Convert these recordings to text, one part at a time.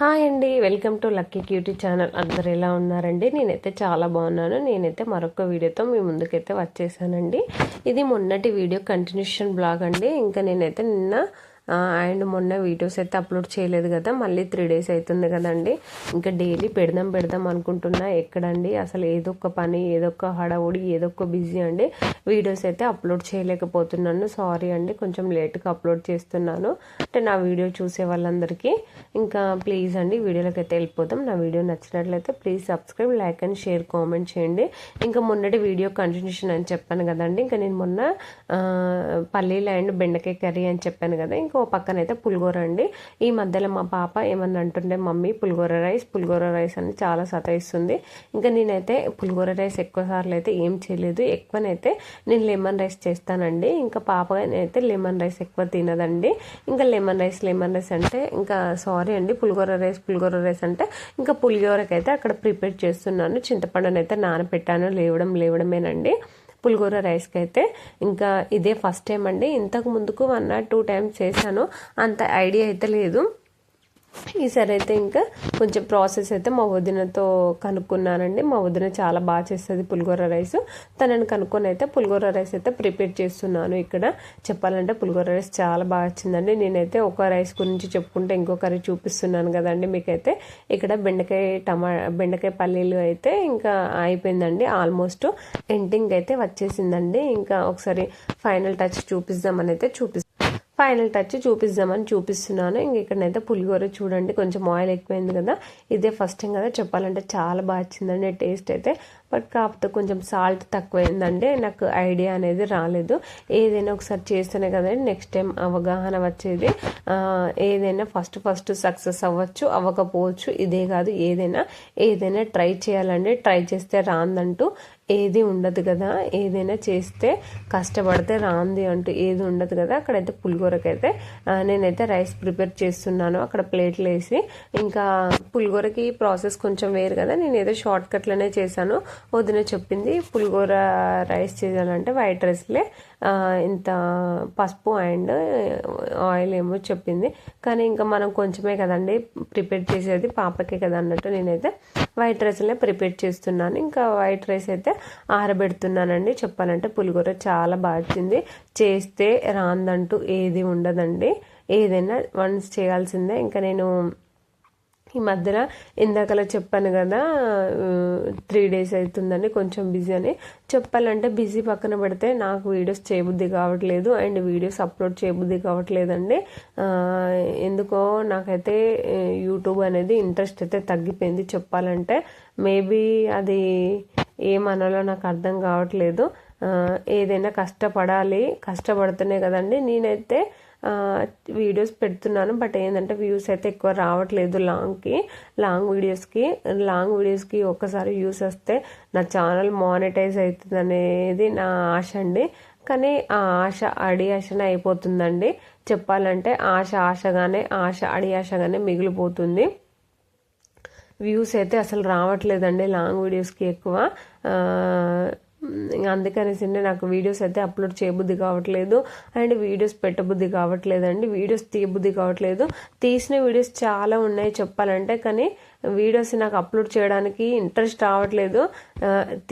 Hi అండి. Welcome to lucky cutie channel. అందరు ఎలా ఉన్నారండి? నేనైతే చాలా బాగున్నాను. నేనైతే మరొక వీడియోతో మీ ముందుకైతే వచ్చేసానండి. ఇది మొన్నటి వీడియో కంటిన్యూషన్ బ్లాగ్ అండి. ఇంకా నేనైతే నిన్న అండ్ మొన్న వీడియోస్ అయితే అప్లోడ్ చేయలేదు కదా మళ్ళీ త్రీ డేస్ అవుతుంది కదండి. ఇంకా డైలీ పెడదాం పెడదాం అనుకుంటున్నా. ఎక్కడండి? అసలు ఏదో ఒక పని ఏదో ఒక హడావుడి ఏదో ఒక బిజీ అండి. వీడియోస్ అయితే అప్లోడ్ చేయలేకపోతున్నాను. సారీ అండి కొంచెం లేట్గా అప్లోడ్ చేస్తున్నాను. అంటే నా వీడియో చూసే వాళ్ళందరికీ ఇంకా ప్లీజ్ అండి వీడియోలోకి అయితే వెళ్ళిపోతాం నా వీడియో నచ్చినట్లయితే please subscribe like and share comment చేయండి. ఇంకా మొన్నటి వీడియో కంటిన్యూషన్ అని చెప్పాను కదండి. ఇంకా నేను మొన్న పల్లీలు అండ్ బెండకాయ కర్రీ అని చెప్పాను కదా ఇంకా ఓ పక్కన అయితే పులిగోర అండి. ఈ మధ్యలో మా పాప ఏమన్నా అంటుండే mummy pulihora rice pulihora rice అని చాలా సతాయిస్తుంది. ఇంకా నేనైతే పులిగోర రైస్ ఎక్కువ సార్లు అయితే ఏం చేయలేదు. ఎక్కువనైతే నేను లెమన్ రైస్ చేస్తానండి. ఇంకా పాప అయితే లెమన్ రైస్ ఎక్కువ తినదండి. ఇంకా లెమన్ రైస్ లెమన్ రైస్ అంటే ఇంకా సారీ అండి. పులిగోర రైస్ పులిగోర రైస్ అంటే ఇంకా పులిగోరకైతే అక్కడ ప్రిపేర్ చేస్తున్నాను. చింతపండునైతే నానపెట్టాను. లేవడం లేవడమేనండి. పులిగూర రైస్కి అయితే ఇంకా ఇదే ఫస్ట్ టైం అండి. ఇంతకు ముందుకు వన్ ఆర్ టూ టైమ్స్ చేశాను. అంత ఐడియా అయితే లేదు. ఈసారి అయితే ఇంకా కొంచెం ప్రాసెస్ అయితే మా వదినతో కనుక్కున్నానండి. మా వదిన చాలా బాగా చేస్తుంది పులిగోర రైస్. తనని కనుక్కొని అయితే పులిగోర రైస్ అయితే ప్రిపేర్ చేస్తున్నాను ఇక్కడ. చెప్పాలంటే పులిగోర రైస్ చాలా బాగా వచ్చిందండి. నేనైతే ఒక రైస్ గురించి చెప్పుకుంటే ఇంకో కర్రీ చూపిస్తున్నాను కదండి మీకైతే. ఇక్కడ బెండకాయ టమా బెండకాయ పల్లీలు అయితే ఇంకా అయిపోయిందండి. ఆల్మోస్ట్ ఎండింగ్ అయితే వచ్చేసిందండి. ఇంకా ఒకసారి ఫైనల్ టచ్ చూపిద్దామని అయితే చూపిస్తాను ఫైనల్ టచ్ చూపిద్దామని చూపిస్తున్నాను. ఇంక ఇక్కడనైతే పులిహోర చూడండి. కొంచెం ఆయిల్ ఎక్కువైంది కదా. ఇదే ఫస్ట్ టైం కదా చెప్పాలంటే చాలా బాగా వచ్చిందండి టేస్ట్ అయితే. బట్ కాకపోతే కొంచెం సాల్ట్ తక్కువైందంటే నాకు ఐడియా అనేది రాలేదు. ఏదైనా ఒకసారి చేస్తేనే కదండి నెక్స్ట్ టైం అవగాహన వచ్చేది. ఏదైనా ఫస్ట్ ఫస్ట్ సక్సెస్ అవ్వచ్చు అవ్వకపోవచ్చు ఇదే కాదు ఏదైనా ఏదైనా ట్రై చేయాలండి. ట్రై చేస్తే రాందంటూ ఏది ఉండదు కదా ఏదైనా చేస్తే కష్టపడితే రాంది అంటూ ఏది ఉండదు కదా. అక్కడైతే పులిగూరకైతే నేనైతే రైస్ ప్రిపేర్ చేస్తున్నాను. అక్కడ ప్లేట్లు వేసి ఇంకా పులిగూరకి ప్రాసెస్ కొంచెం వేరు కదా. నేను ఏదో షార్ట్ కట్లోనే చేశాను. వదిన చెప్పింది పులిగూర రైస్ చేయాలంటే వైట్ రైస్లే. ఇంత పసుపు అండ్ ఆయిల్ ఏమో చెప్పింది. కానీ ఇంకా మనం కొంచెమే కదండి ప్రిపేర్ చేసేది పాపకే కదా అన్నట్టు నేనైతే వైట్ రైస్లే ప్రిపేర్ చేస్తున్నాను. ఇంకా వైట్ రైస్ అయితే ఆరబెడుతున్నానండి. చెప్పాలంటే పులిగూర చాలా బాగా వచ్చింది. చేస్తే రాందంటూ ఏది ఉండదండి. ఏదైనా వన్స్ చేయాల్సిందే. ఇంకా నేను ఈ మధ్యన ఇందాకలా చెప్పాను కదా త్రీ డేస్ అవుతుందండి కొంచెం బిజీ అని. చెప్పాలంటే బిజీ పక్కన పెడితే నాకు వీడియోస్ చేయబుద్ధి కావట్లేదు అండ్ వీడియోస్ అప్లోడ్ చేయబుద్ధి కావట్లేదండి. ఎందుకో నాకైతే యూట్యూబ్ అనేది ఇంట్రెస్ట్ అయితే తగ్గిపోయింది చెప్పాలంటే. మేబీ అది ఏమనాలో నాకు అర్థం కావట్లేదు. ఏదైనా కష్టపడాలి కష్టపడితేనే కదండి. నేనైతే వీడియోస్ పెడుతున్నాను. బట్ ఏంటంటే వ్యూస్ అయితే ఎక్కువ రావట్లేదు లాంగ్కి లాంగ్ వీడియోస్కి లాంగ్ వీడియోస్కి ఒక్కసారి వ్యూస్ వస్తే నా ఛానల్ మానిటైజ్ అవుతుంది అనేది నా ఆశ అండి. కానీ ఆ ఆశ అడి ఆశనే అయిపోతుందండి. చెప్పాలంటే ఆశ ఆశగానే ఆశ అడి ఆశగానే మిగిలిపోతుంది. వ్యూస్ అయితే అసలు రావట్లేదండి. లాంగ్ వీడియోస్కి ఎక్కువ. అందుకనేసి నాకు వీడియోస్ అయితే అప్లోడ్ చేయబుద్ధి కావట్లేదు. అండ్ వీడియోస్ పెట్టబుద్ధి కావట్లేదండి. వీడియోస్ తీయబుద్ధి కావట్లేదు. తీసిన వీడియోస్ చాలా ఉన్నాయి చెప్పాలంటే కానీ వీడియోస్ నాకు అప్లోడ్ చేయడానికి ఇంట్రెస్ట్ రావట్లేదు.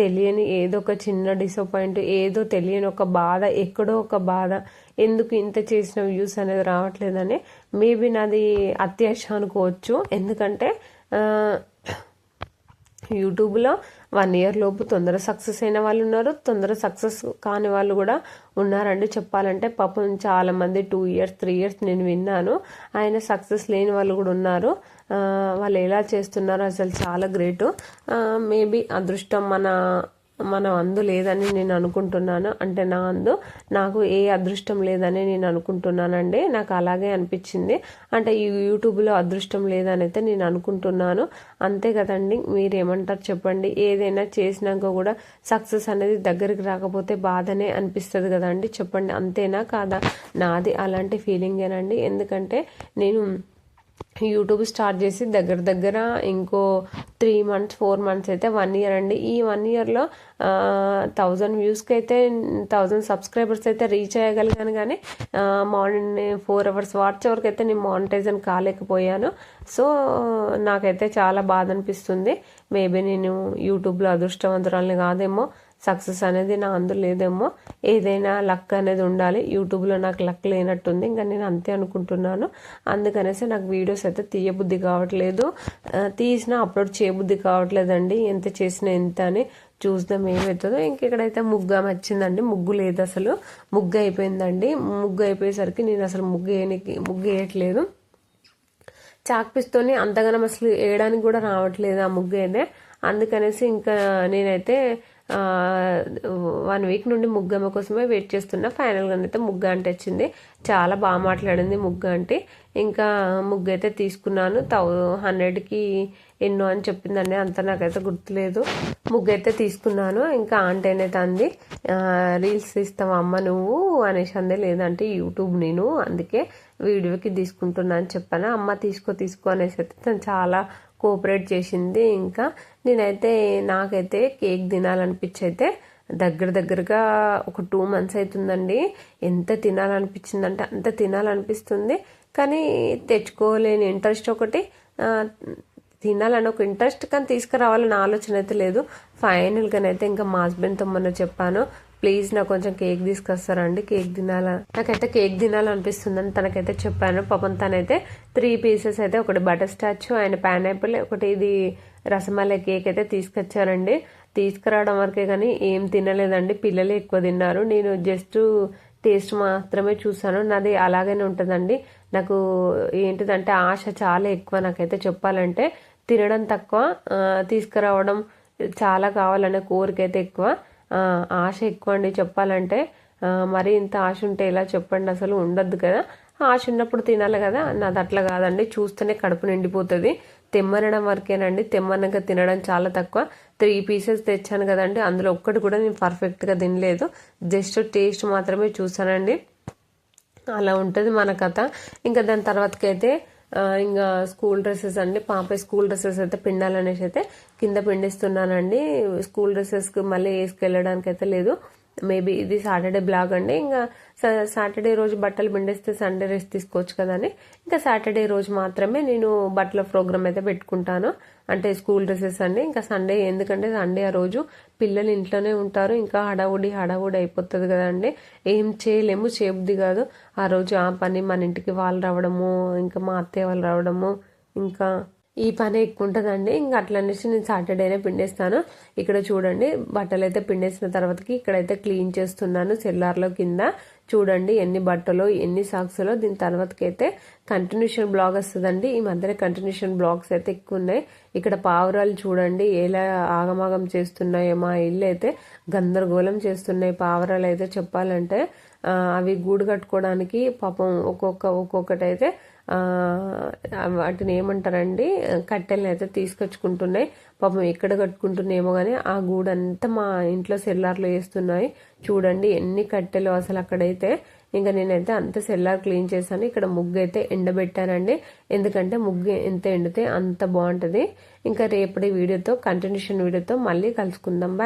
తెలియని ఏదో ఒక చిన్న డిసప్పాయింట్ ఏదో తెలియని ఒక బాధ ఎక్కడో ఒక బాధ. ఎందుకు ఇంత చేసిన వ్యూస్ అనేది రావట్లేదని మేబీ నాది అత్యాశ అనుకోవచ్చు. ఎందుకంటే యూట్యూబ్లో వన్ ఇయర్ లోపు తొందర సక్సెస్ అయిన వాళ్ళు ఉన్నారు. తొందర సక్సెస్ కాని వాళ్ళు కూడా ఉన్నారండి. చెప్పాలంటే పాపం చాలామంది టూ ఇయర్స్ త్రీ ఇయర్స్ నేను విన్నాను. ఆయన సక్సెస్ లేని వాళ్ళు కూడా ఉన్నారు. వాళ్ళు ఎలా చేస్తున్నారు అసలు చాలా గ్రేటు. మేబీ అదృష్టం మన మనం అందు లేదని నేను అనుకుంటున్నాను. అంటే నా అందు నాకు ఏ అదృష్టం లేదని నేను అనుకుంటున్నానండి. నాకు అలాగే అనిపించింది. అంటే ఈ యూట్యూబ్లో అదృష్టం లేదని అయితే నేను అనుకుంటున్నాను. అంతే కదండి. మీరు ఏమంటారు చెప్పండి. ఏదైనా చేసినాక కూడా సక్సెస్ అనేది దగ్గరికి రాకపోతే బాధనే అనిపిస్తుంది కదండి. చెప్పండి. అంతేనా కాదా? నాది అలాంటి ఫీలింగేనండి. ఎందుకంటే నేను యూట్యూబ్ స్టార్ట్ చేసి దగ్గర దగ్గర ఇంకో త్రీ మంత్స్ ఫోర్ మంత్స్ అయితే వన్ ఇయర్ అండి. ఈ వన్ ఇయర్లో థౌజండ్ వ్యూస్కి అయితే థౌజండ్ సబ్స్క్రైబర్స్ అయితే రీచ్ అయ్యగలిగాను కానీ మార్నింగ్ ఫోర్ అవర్స్ వాచ్ వరకు అయితే నేను మానిటైజన్ కాలేకపోయాను. సో నాకైతే చాలా బాధ అనిపిస్తుంది. మేబీ నేను యూట్యూబ్లో అదృష్టవంతురాలని కాదేమో. సక్సెస్ అనేది నా అందులో లేదేమో. ఏదైనా లక్ అనేది ఉండాలి. యూట్యూబ్లో నాకు లక్ లేనట్టుంది. ఇంకా నేను అంతే అనుకుంటున్నాను. అందుకనేసి నాకు వీడియోస్ అయితే తీయబుద్ధి కావట్లేదు. తీసినా అప్లోడ్ చేయబుద్ధి కావట్లేదండి. ఎంత చేసినా ఎంత అని చూద్దాం ఏమవుతుందో. ఇంక ఇక్కడైతే ముగ్గు వచ్చిందండి. ముగ్గు లేదు అసలు. ముగ్గు అయిపోయిందండి. ముగ్గు అయిపోయేసరికి నేను అసలు ముగ్గు వేయనికి ముగ్గు వేయట్లేదు. చాక్పిస్తూనే అంతగానం అసలు వేయడానికి కూడా రావట్లేదు ఆ ముగ్గు అయితే. అందుకనేసి ఇంకా నేనైతే వన్ వీక్ నుండి ముగ్గమ్మ కోసమే వెయిట్ చేస్తున్నా. ఫైనల్గా అయితే ముగ్గ అంటే వచ్చింది. చాలా బాగా మాట్లాడింది ముగ్గ అంటే. ఇంకా ముగ్గు అయితే తీసుకున్నాను. థౌ హండ్రెడ్కి ఎన్నో అని చెప్పిందండి. అంత నాకైతే గుర్తులేదు. ముగ్గు అయితే తీసుకున్నాను. ఇంకా ఆంటీ అయితే అంది రీల్స్ ఇస్తావు అమ్మ నువ్వు? అనేసి అందే. లేదంటే యూట్యూబ్ నేను అందుకే వీడియోకి తీసుకుంటున్నా అని చెప్పాను. అమ్మ తీసుకో తీసుకో అనేసి అయితే తను చాలా కోఆపరేట్ చేసింది. ఇంకా నేనైతే నాకైతే కేక్ తినాలనిపించి అయితే దగ్గర దగ్గరగా ఒక టూ మంత్స్ అవుతుందండి ఎంత తినాలనిపించిందంటే అంత తినాలనిపిస్తుంది. కానీ తెచ్చుకోలేని ఇంట్రెస్ట్ ఒకటి తినాలని ఒక ఇంట్రెస్ట్ కానీ తీసుకురావాలని ఆలోచన అయితే లేదు. ఫైనల్గానైతే ఇంకా మా హస్బెండ్తో మొన్న చెప్పాను. ప్లీజ్ నాకు కొంచెం కేక్ తీసుకొస్తారండి కేక్ తినాల? నాకైతే కేక్ తినాలనిపిస్తుందని తనకైతే చెప్పాను. పాపం తనైతే త్రీ పీసెస్ అయితే ఒకటి బటర్ స్టాచ్ ఆయన పైనాపిల్ ఒకటి ఇది రసమలై కేక్ అయితే తీసుకొచ్చారండి. తీసుకురావడం వరకే కానీ ఏం తినలేదండి. పిల్లలు ఎక్కువ తిన్నారు. నేను జస్ట్ టేస్ట్ మాత్రమే చూసాను నాది అలాగనే ఉంటుందండి. నాకు ఏంటిదంటే ఆశ చాలా ఎక్కువ నాకైతే చెప్పాలంటే. తినడం తక్కువ తీసుకురావడం చాలా కావాలనే కోరిక అయితే ఎక్కువ. ఆశ ఎక్కువ అండి చెప్పాలంటే. మరి ఇంత ఆశ ఉంటే ఎలా చెప్పండి అసలు ఉండద్దు కదా. ఆశ ఉన్నప్పుడు తినాలి కదా. నాది అట్లా కాదండి. చూస్తేనే కడుపు నిండిపోతుంది. తెమ్మనడం వరకేనండి. తెమ్మనగా తినడం చాలా తక్కువ. త్రీ పీసెస్ తెచ్చాను కదండి. అందులో ఒక్కటి కూడా నేను పర్ఫెక్ట్గా తినలేదు. జస్ట్ టేస్ట్ మాత్రమే చూసానండి అలా ఉంటుంది మన కథ. ఇంకా దాని తర్వాతకైతే ఇంకా స్కూల్ డ్రెస్సెస్ అండి. పాప స్కూల్ డ్రెస్సెస్ అయితే పిండాలనేసి అయితే కింద పిండిస్తున్నానండి. స్కూల్ డ్రెస్సెస్కి మళ్ళీ వేసుకెళ్ళడానికి అయితే లేదు. మేబీ ఇది సాటర్డే బ్లాగ్ అండి. ఇంకా సాటర్డే రోజు బట్టలు పిండేస్తే సండే రెస్ట్ తీసుకోవచ్చు కదని ఇంకా సాటర్డే రోజు మాత్రమే నేను బట్టల ప్రోగ్రామ్ అయితే పెట్టుకుంటాను. అంటే స్కూల్ డ్రెస్సెస్ అండి. ఇంకా సండే ఎందుకంటే సండే ఆ రోజు పిల్లలు ఇంట్లోనే ఉంటారు. ఇంకా హడావుడి హడావుడి అయిపోతుంది కదండి. ఏం చేయలేము చేయబుద్ది కాదు. ఆ రోజు ఆ పని మన ఇంటికి వాళ్ళు రావడము ఇంకా మా అత్తయ్య వాళ్ళు రావడము ఇంకా ఈ పని ఎక్కువ ఉంటుందండి ఇంకా అట్లా అనేసి నేను సాటర్డేనే పిండేస్తాను. ఇక్కడ చూడండి బట్టలు అయితే పిండేసిన తర్వాతకి ఇక్కడైతే క్లీన్ చేస్తున్నాను సెల్లార్లో కింద. చూడండి ఎన్ని బట్టలు ఎన్ని సాక్స్లో. దీని తర్వాతకైతే కంటిన్యూషన్ బ్లాగ్ వస్తుందండి. ఈ మధ్యన కంటిన్యూషన్ బ్లాగ్స్ అయితే ఎక్కువ ఉన్నాయి ఇక్కడ పావురాలు చూడండి ఎలా ఆగమాగం చేస్తున్నాయో మా ఇల్లు అయితే గందరగోళం చేస్తున్నాయి పావురాలు అయితే చెప్పాలంటే. అవి గూడు కట్టుకోవడానికి పాపం ఒక్కొక్క ఒక్కొక్కటైతే వాటిని ఏమంటారండి? కట్టెలను అయితే తీసుకొచ్చుకుంటున్నాయి. పాపం ఎక్కడ కట్టుకుంటున్నాయేమో కానీ ఆ గూడంతా మా ఇంట్లో సెల్లార్లో వేస్తున్నాయి. చూడండి ఎన్ని కట్టెలు అసలు అక్కడైతే. ఇంకా నేనైతే అంత సెల్లార్ క్లీన్ చేశాను. ఇక్కడ ముగ్గు అయితే ఎండబెట్టానండి. ఎందుకంటే ముగ్గు ఎంత ఎండితే అంత బాగుంటుంది. ఇంకా రేపటి వీడియోతో కంటిన్యూషన్ వీడియోతో మళ్ళీ కలుసుకుందాం. బాయ్